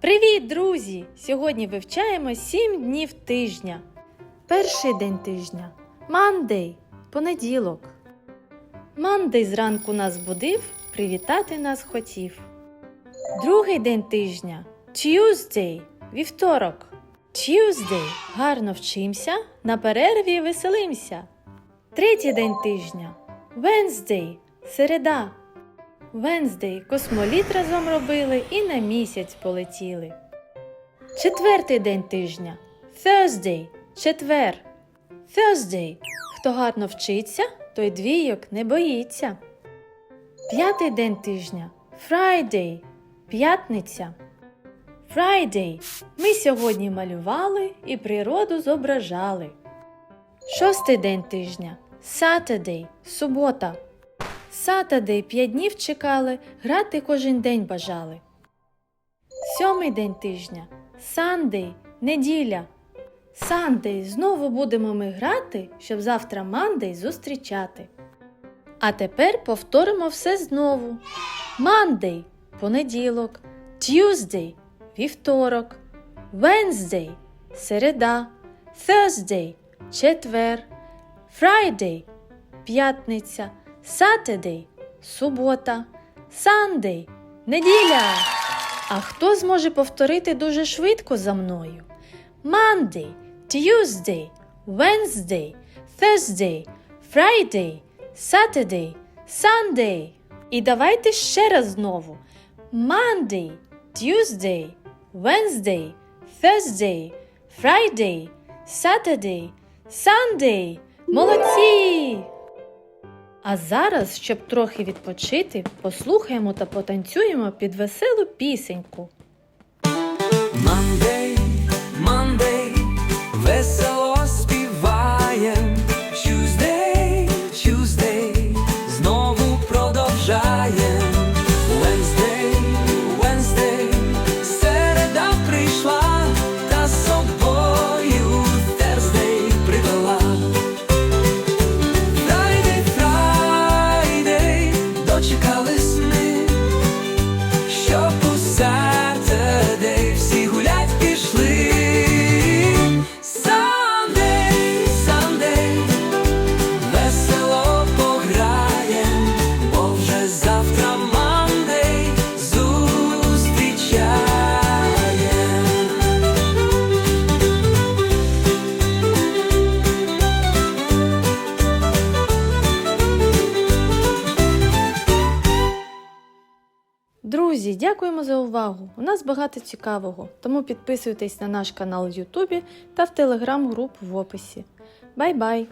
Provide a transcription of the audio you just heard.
Привіт, друзі! Сьогодні вивчаємо 7 днів тижня. Перший день тижня Monday – понеділок. Monday зранку нас будив, привітати нас хотів. Другий день тижня Tuesday – вівторок. Tuesday – гарно вчимся, на перерві веселимся. Третій день тижня Wednesday – середа. Wednesday космоліт разом робили і на місяць полетіли. Четвертий день тижня Thursday – четвер. Thursday – хто гарно вчиться, той двійок не боїться. П'ятий день тижня Friday – п'ятниця. Friday – ми сьогодні малювали і природу зображали. Шостий день тижня Saturday – субота. Saturday п'ять днів чекали, грати кожен день бажали. Сьомий день тижня Sunday – неділя. Sunday знову будемо ми грати, щоб завтра Monday зустрічати. А тепер повторимо все знову. Monday – понеділок, Tuesday – вівторок, Wednesday – середа, Thursday – четвер, Friday – п'ятниця, Saturday – субота, Sunday – неділя. А хто зможе повторити дуже швидко за мною? Monday, Tuesday, Wednesday, Thursday, Friday, Saturday, Sunday. І давайте ще раз знову. Monday, Tuesday, Wednesday, Thursday, Friday, Saturday, Sunday. Молодці! А зараз, щоб трохи відпочити, послухаємо та потанцюємо під веселу пісеньку. Мандей, Друзі, дякуємо за увагу! У нас багато цікавого, тому підписуйтесь на наш канал в Ютубі та в телеграм-групу в описі. Бай-бай!